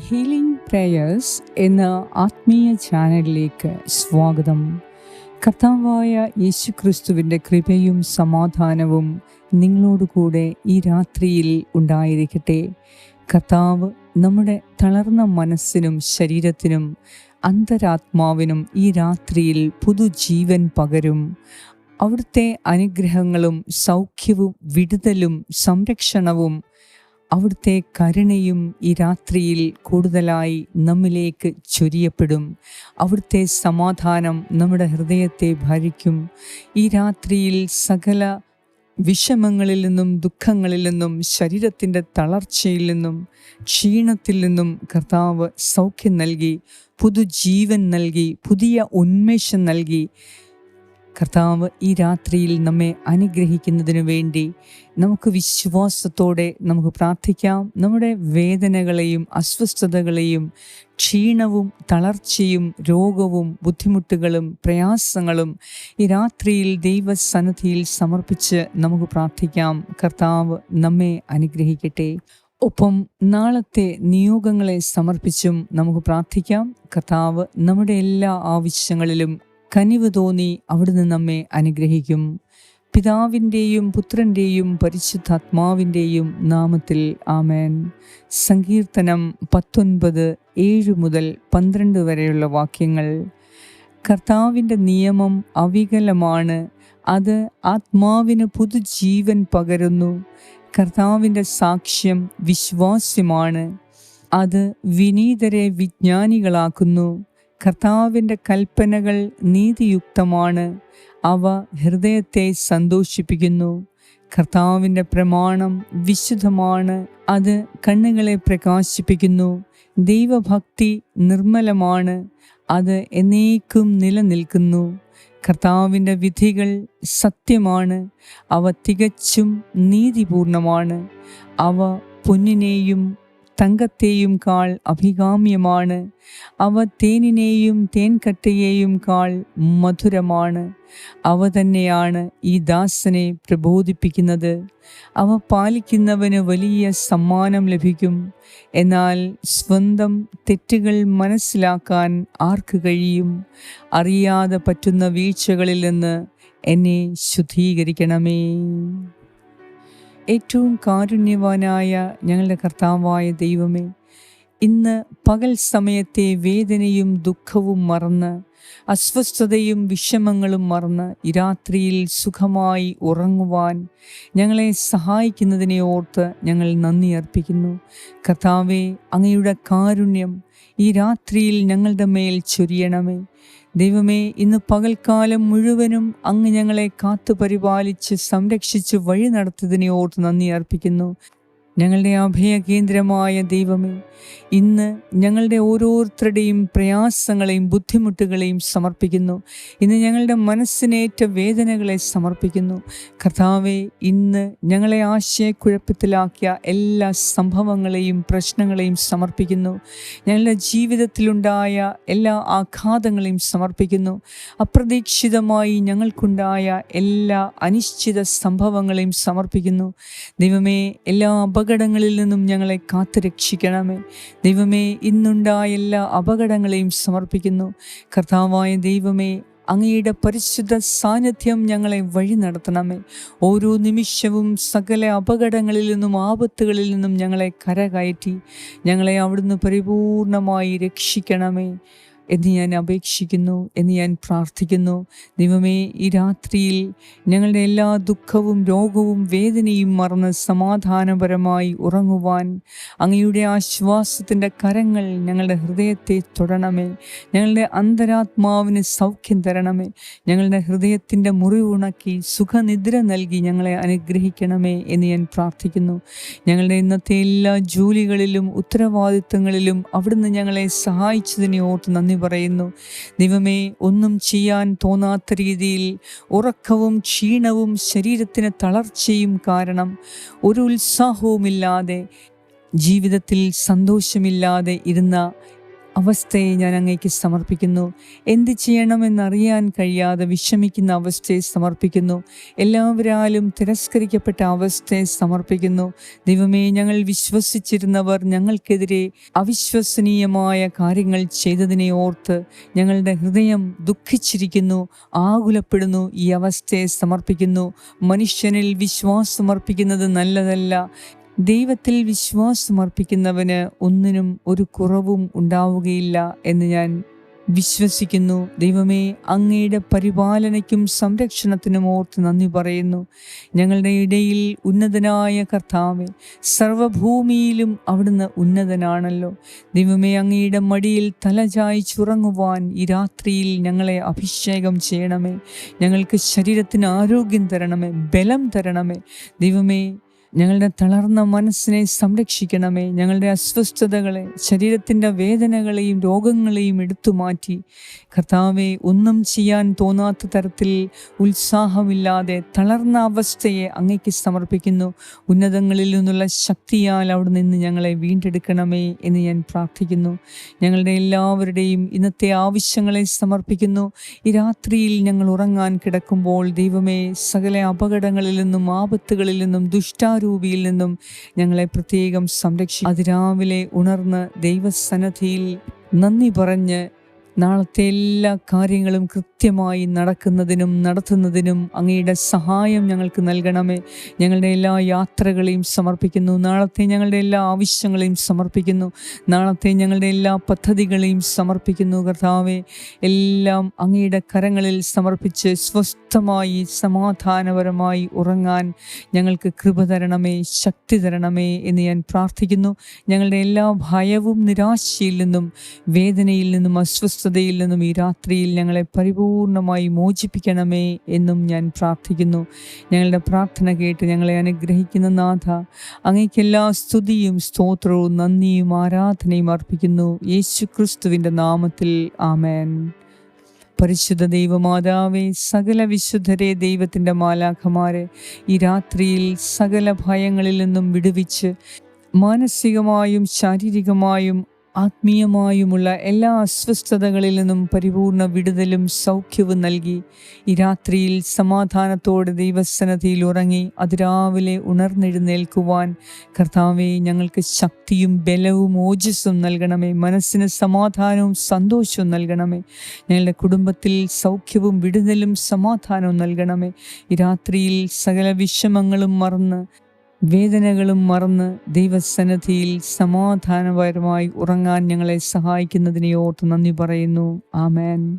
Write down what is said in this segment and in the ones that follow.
Healing prayers എന്ന ആത്മീയ ചാനലിലേക്ക് സ്വാഗതം. കർത്താവായ യേശുക്രിസ്തുവിന്റെ കൃപയും സമാധാനവും നിങ്ങളോടുകൂടെ ഈ രാത്രിയിൽ ഉണ്ടായിരിക്കട്ടെ. കർത്താവ് നമ്മുടെ തളർന്ന മനസ്സിനും ശരീരത്തിനും അന്തരാത്മാവിനും ഈ രാത്രിയിൽ പുതുജീവൻ പകരും. അവിടുത്തെ അനുഗ്രഹങ്ങളും സൗഖ്യവും വിടുതലും സംരക്ഷണവും അവിടുത്തെ കരുണയും ഈ രാത്രിയിൽ കൂടുതലായി നമ്മിലേക്ക് ചൊരിയപ്പെടും. അവിടുത്തെ സമാധാനം നമ്മുടെ ഹൃദയത്തെ ഭരിക്കും. ഈ രാത്രിയിൽ സകല വിഷമങ്ങളിൽ നിന്നും ദുഃഖങ്ങളിൽ നിന്നും ശരീരത്തിന്റെ തളർച്ചയിൽ നിന്നും ക്ഷീണത്തിൽ നിന്നും കർത്താവ് സൗഖ്യം നൽകി പുതുജീവൻ നൽകി പുതിയ ഉന്മേഷം നൽകി കർത്താവ് ഈ രാത്രിയിൽ നമ്മെ അനുഗ്രഹിക്കുന്നതിന് വേണ്ടി നമുക്ക് വിശ്വാസത്തോടെ നമുക്ക് പ്രാർത്ഥിക്കാം. നമ്മുടെ വേദനകളെയും അസ്വസ്ഥതകളെയും ക്ഷീണവും തളർച്ചയും രോഗവും ബുദ്ധിമുട്ടുകളും പ്രയാസങ്ങളും ഈ രാത്രിയിൽ ദൈവസന്നിധിയിൽ സമർപ്പിച്ച് നമുക്ക് പ്രാർത്ഥിക്കാം. കർത്താവ് നമ്മെ അനുഗ്രഹിക്കട്ടെ. ഒപ്പം നാളത്തെ നിയോഗങ്ങളെ സമർപ്പിച്ചും നമുക്ക് പ്രാർത്ഥിക്കാം. കർത്താവ് നമ്മുടെ എല്ലാ ആവശ്യങ്ങളിലും കനിവ് തോന്നി അവിടുന്ന് നമ്മെ അനുഗ്രഹിക്കും. പിതാവിന്റെയും പുത്രന്റെയും പരിശുദ്ധാത്മാവിന്റെയും നാമത്തിൽ ആമേൻ. സങ്കീർത്തനം പത്തൊൻപത് ഏഴ് മുതൽ പന്ത്രണ്ട് വരെയുള്ള വാക്യങ്ങൾ. കർത്താവിന്റെ നിയമം അവികലമാണ് അത് ആത്മാവിന് പുതുജീവൻ പകരുന്നു. കർത്താവിന്റെ സാക്ഷ്യം വിശ്വാസ്യമാണ് അത് വിനീതരെ വിജ്ഞാനികളാക്കുന്നു. കർത്താവിന്റെ കൽപ്പനകൾ നീതിയുക്തമാണ്. അവ ഹൃദയത്തെ സന്തോഷിപ്പിക്കുന്നു. കർത്താവിന്റെ പ്രമാണം വിശുദ്ധമാണ്. അത് കണ്ണുകളെ പ്രകാശിപ്പിക്കുന്നു. ദൈവഭക്തി നിർമ്മലമാണ്. അത് എന്നേക്കും നിലനിൽക്കുന്നു. കർത്താവിന്റെ വിധികൾ സത്യമാണ്. അവ തികച്ചും നീതിപൂർണമാണ്. അവ പൊന്നിനെയും തങ്കത്തെയും കാൾ അഭികാമ്യമാണ്. അവ തേനിനെയും തേൻകട്ടയെയും കാൾ മധുരമാണ്. അവ തന്നെയാണ് ഈ ദാസനെ പ്രബോധിപ്പിക്കുന്നത്. അവ പാലിക്കുന്നവന് വലിയ സമ്മാനം ലഭിക്കും. എന്നാൽ സ്വന്തം തെറ്റുകൾ മനസ്സിലാക്കാൻ ആർക്ക് കഴിയും? അറിയാതെ പറ്റുന്ന വീഴ്ചകളിൽ നിന്ന് എന്നെ ശുദ്ധീകരിക്കണമേ. ഏറ്റവും കാരുണ്യവാനായ ഞങ്ങളുടെ കർത്താവായ ദൈവമേ ഇന്ന് പകൽ സമയത്തെ വേദനയും ദുഃഖവും മറന്ന് അസ്വസ്ഥതയും വിഷമങ്ങളും മറന്ന് രാത്രിയിൽ സുഖമായി ഉറങ്ങുവാൻ ഞങ്ങളെ സഹായിക്കുന്നതിനെ ഓർത്ത് ഞങ്ങൾ നന്ദി അർപ്പിക്കുന്നു. കർത്താവെ അങ്ങയുടെ കാരുണ്യം ഈ രാത്രിയിൽ ഞങ്ങളുടെ മേൽ ചൊരിയണമേ. ദൈവമേ ഇന്ന് പകൽക്കാലം മുഴുവനും അങ്ങ് ഞങ്ങളെ കാത്തു പരിപാലിച്ച് സംരക്ഷിച്ച് വഴി നടത്തിയതിനെ ഓർത്ത് നന്ദി അർപ്പിക്കുന്നു. ഞങ്ങളുടെ അഭയകേന്ദ്രമായ ദൈവമേ ഇന്ന് ഞങ്ങളുടെ ഓരോരുത്തരുടെയും പ്രയാസങ്ങളെയും ബുദ്ധിമുട്ടുകളെയും സമർപ്പിക്കുന്നു. ഇന്ന് ഞങ്ങളുടെ മനസ്സിനേറ്റ വേദനകളെ സമർപ്പിക്കുന്നു. കർത്താവെ ഇന്ന് ഞങ്ങളെ ആശയക്കുഴപ്പത്തിലാക്കിയ എല്ലാ സംഭവങ്ങളെയും പ്രശ്നങ്ങളെയും സമർപ്പിക്കുന്നു. ഞങ്ങളുടെ ജീവിതത്തിലുണ്ടായ എല്ലാ ആഘാതങ്ങളെയും സമർപ്പിക്കുന്നു. അപ്രതീക്ഷിതമായി ഞങ്ങൾക്കുണ്ടായ എല്ലാ അനിശ്ചിത സംഭവങ്ങളെയും സമർപ്പിക്കുന്നു. ദൈവമേ എല്ലാ അപകടങ്ങളിൽ നിന്നും ഞങ്ങളെ കാത്തു രക്ഷിക്കണമേ. ദൈവമേ ഇന്നുണ്ടായ എല്ലാ അപകടങ്ങളെയും സമർപ്പിക്കുന്നു. കർത്താവായ ദൈവമേ അങ്ങയുടെ പരിശുദ്ധ സാന്നിധ്യം ഞങ്ങളെ വഴി നടത്തണമേ. ഓരോ നിമിഷവും സകല അപകടങ്ങളിൽ നിന്നും ആപത്തുകളിൽ നിന്നും ഞങ്ങളെ കരകയറ്റി ഞങ്ങളെ അവിടുന്ന് പരിപൂർണമായി രക്ഷിക്കണമേ. എന്ന് ഞാൻ അപേക്ഷിക്കുന്നു എന്ന് ഞാൻ പ്രാർത്ഥിക്കുന്നു. ദൈവമേ ഈ രാത്രിയിൽ ഞങ്ങളുടെ എല്ലാ ദുഃഖവും രോഗവും വേദനയും മറന്ന് സമാധാനപരമായി ഉറങ്ങുവാൻ അങ്ങയുടെ ആശ്വാസത്തിന്റെ കരങ്ങൾ ഞങ്ങളുടെ ഹൃദയത്തെ തൊടണമേ. ഞങ്ങളുടെ അന്തരാത്മാവിന് സൗഖ്യം തരണമേ. ഞങ്ങളുടെ ഹൃദയത്തിന്റെ മുറിവുണക്കി സുഖനിദ്ര നൽകി ഞങ്ങളെ അനുഗ്രഹിക്കണമേ എന്ന് ഞാൻ പ്രാർത്ഥിക്കുന്നു. ഞങ്ങളുടെ ഇന്നത്തെ എല്ലാ ജോലികളിലും ഉത്തരവാദിത്തങ്ങളിലും അവിടുന്ന് ഞങ്ങളെ സഹായിച്ചതിനെ ഓർത്ത് നന്ദി പറയുന്നു. ദൈവമേ ഒന്നും ചെയ്യാൻ തോന്നാത്ത രീതിയിൽ ഉറക്കവും ക്ഷീണവും ശരീരത്തിന് തളർച്ചയും കാരണം ഒരു ഉത്സാഹവുമില്ലാതെ ജീവിതത്തിൽ സന്തോഷമില്ലാതെ ഇരുന്ന അവസ്ഥയെ ഞാൻ അങ്ങേക്ക് സമർപ്പിക്കുന്നു. എന്ത് ചെയ്യണമെന്നറിയാൻ കഴിയാതെ വിഷമിക്കുന്ന അവസ്ഥയെ സമർപ്പിക്കുന്നു. എല്ലാവരാലും തിരസ്കരിക്കപ്പെട്ട അവസ്ഥയെ സമർപ്പിക്കുന്നു. ദൈവമേ ഞങ്ങൾ വിശ്വസിച്ചിരുന്നവർ ഞങ്ങൾക്കെതിരെ അവിശ്വസനീയമായ കാര്യങ്ങൾ ചെയ്തതിനെ ഓർത്ത് ഞങ്ങളുടെ ഹൃദയം ദുഃഖിച്ചിരിക്കുന്നു ആകുലപ്പെടുന്നു ഈ അവസ്ഥയെ സമർപ്പിക്കുന്നു. മനുഷ്യനിൽ വിശ്വാസമർപ്പിക്കുന്നത് നല്ലതല്ല. ദൈവത്തിൽ വിശ്വാസമർപ്പിക്കുന്നവന് ഒന്നിനും ഒരു കുറവും ഉണ്ടാവുകയില്ല എന്ന് ഞാൻ വിശ്വസിക്കുന്നു. ദൈവമേ അങ്ങയുടെ പരിപാലനയ്ക്കും സംരക്ഷണത്തിനും ഓർത്ത് നന്ദി പറയുന്നു. ഞങ്ങളുടെ ഇടയിൽ ഉന്നതനായ കർത്താവെ സർവഭൂമിയിലും അവിടുന്ന് ഉന്നതനാണല്ലോ. ദൈവമേ അങ്ങയുടെ മടിയിൽ തലചായ്ച്ചുറങ്ങുവാൻ ഈ രാത്രിയിൽ ഞങ്ങളെ അഭിഷേകം ചെയ്യണമേ. ഞങ്ങൾക്ക് ശരീരത്തിന് ആരോഗ്യം തരണമേ ബലം തരണമേ. ദൈവമേ ഞങ്ങളുടെ തളർന്ന മനസ്സിനെ സംരക്ഷിക്കണമേ. ഞങ്ങളുടെ അസ്വസ്ഥതകളെ ശരീരത്തിന്റെ വേദനകളെയും രോഗങ്ങളെയും എടുത്തു മാറ്റി. കർത്താവെ ഒന്നും ചെയ്യാൻ തോന്നാത്ത തരത്തിൽ ഉത്സാഹമില്ലാതെ തളർന്ന അവസ്ഥയെ അങ്ങയ്ക്ക് സമർപ്പിക്കുന്നു. ഉന്നതങ്ങളിൽ നിന്നുള്ള ശക്തിയാൽ അവിടെ നിന്ന് ഞങ്ങളെ വീണ്ടെടുക്കണമേ എന്ന് ഞാൻ പ്രാർത്ഥിക്കുന്നു. ഞങ്ങളുടെ എല്ലാവരുടെയും ഇന്നത്തെ ആവശ്യങ്ങളെ സമർപ്പിക്കുന്നു. ഈ രാത്രിയിൽ ഞങ്ങൾ ഉറങ്ങാൻ കിടക്കുമ്പോൾ ദൈവമേ സകല അപകടങ്ങളിൽ നിന്നും ആപത്തുകളിൽ നിന്നും ദുഷ്ടാരൂപിയിൽ നിന്നും ഞങ്ങളെ പ്രത്യേകം സംരക്ഷിക്കും. അതിരാവിലെ ഉണർന്ന് ദൈവസന്നദ്ധിയിൽ നന്ദി പറഞ്ഞ് നാളത്തെ എല്ലാ കാര്യങ്ങളും കൃത്യമായി നടക്കുന്നതിനും നടത്തുന്നതിനും അങ്ങയുടെ സഹായം ഞങ്ങൾക്ക് നൽകണമേ. ഞങ്ങളുടെ എല്ലാ യാത്രകളെയും സമർപ്പിക്കുന്നു. നാളത്തെ ഞങ്ങളുടെ എല്ലാ ആവശ്യങ്ങളെയും സമർപ്പിക്കുന്നു. നാളത്തെ ഞങ്ങളുടെ എല്ലാ പദ്ധതികളെയും സമർപ്പിക്കുന്നു കർത്താവെ. എല്ലാം അങ്ങയുടെ കരങ്ങളിൽ സമർപ്പിച്ച് സ്വസ്ഥമായി സമാധാനപരമായി ഉറങ്ങാൻ ഞങ്ങൾക്ക് കൃപ തരണമേ ശക്തി തരണമേ എന്ന് ഞാൻ പ്രാർത്ഥിക്കുന്നു. ഞങ്ങളുടെ എല്ലാ ഭയവും നിരാശയിൽ നിന്നും വേദനയിൽ നിന്നും അസ്വസ്ഥതയിൽ നിന്നും ഈ രാത്രിയിൽ ഞങ്ങളെ പരിപൂർണമായി മോചിപ്പിക്കണമേ എന്നും ഞാൻ പ്രാർത്ഥിക്കുന്നു. ഞങ്ങളുടെ പ്രാർത്ഥന കേട്ട് ഞങ്ങളെ അനുഗ്രഹിക്കുന്ന നാഥ അങ്ങേക്കെല്ലാ സ്തുതിയും സ്തോത്രവും നന്ദിയും ആരാധനയും അർപ്പിക്കുന്നു. യേശു ക്രിസ്തുവിന്റെ നാമത്തിൽ ആമേൻ. പരിശുദ്ധ ദൈവമാതാവേ സകല വിശുദ്ധരെ ദൈവത്തിന്റെ മാലാഖമാരെ ഈ രാത്രിയിൽ സകല ഭയങ്ങളിൽ നിന്നും വിടുവിച്ച് മാനസികമായും ശാരീരികമായും ആത്മീയമായുമുള്ള എല്ലാ അസ്വസ്ഥതകളിൽ നിന്നും പരിപൂർണ വിടുതലും സൗഖ്യവും നൽകി. ഈ രാത്രിയിൽ സമാധാനത്തോടെ ദൈവസന്നതിയിൽ ഉറങ്ങി അതിരാവിലെ ഉണർന്നെഴുന്നേൽക്കുവാൻ കർത്താവെ ഞങ്ങൾക്ക് ശക്തിയും ബലവും ഓജസ്സും നൽകണമേ. മനസ്സിന് സമാധാനവും സന്തോഷവും നൽകണമേ. ഞങ്ങളുടെ കുടുംബത്തിൽ സൗഖ്യവും വിടുതലും സമാധാനവും നൽകണമേ. ഈ രാത്രിയിൽ സകല വിഷമങ്ങളും മറന്ന് വേദനകളും മറന്ന് ദൈവസന്നദ്ധിയിൽ സമാധാനപരമായി ഉറങ്ങാൻ ഞങ്ങളെ സഹായിക്കുന്നതിനെ ഓർത്ത് നന്ദി പറയുന്നു. ആമേൻ.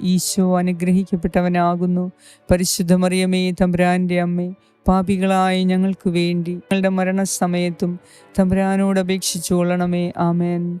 ഈശോ അനുഗ്രഹിക്കപ്പെട്ടവനാകുന്നു. പരിശുദ്ധ മറിയമേ തമ്പ്രാന്റെ അമ്മേ പാപികളായ ഞങ്ങൾക്ക് വേണ്ടി ഞങ്ങളുടെ മരണസമയത്തും തമ്പ്രാനോട് അപേക്ഷിച്ചു കൊള്ളണമേ ആമേൻ.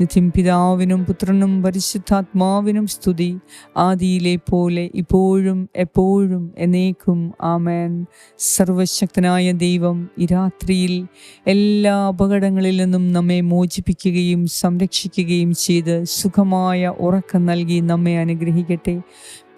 നിത്യം പിതാവിനും പുത്രനും പരിശുദ്ധാത്മാവിനും സ്തുതി. ആദിയിലെ പോലെ ഇപ്പോഴും എപ്പോഴും എന്നേക്കും ആമേൻ. സർവശക്തനായ ദൈവം ഈ രാത്രിയിൽ എല്ലാ അപകടങ്ങളിൽ നിന്നും നമ്മെ മോചിപ്പിക്കുകയും സംരക്ഷിക്കുകയും ചെയ്ത് സുഖമായ ഉറക്കം നൽകി നമ്മെ അനുഗ്രഹിക്കട്ടെ.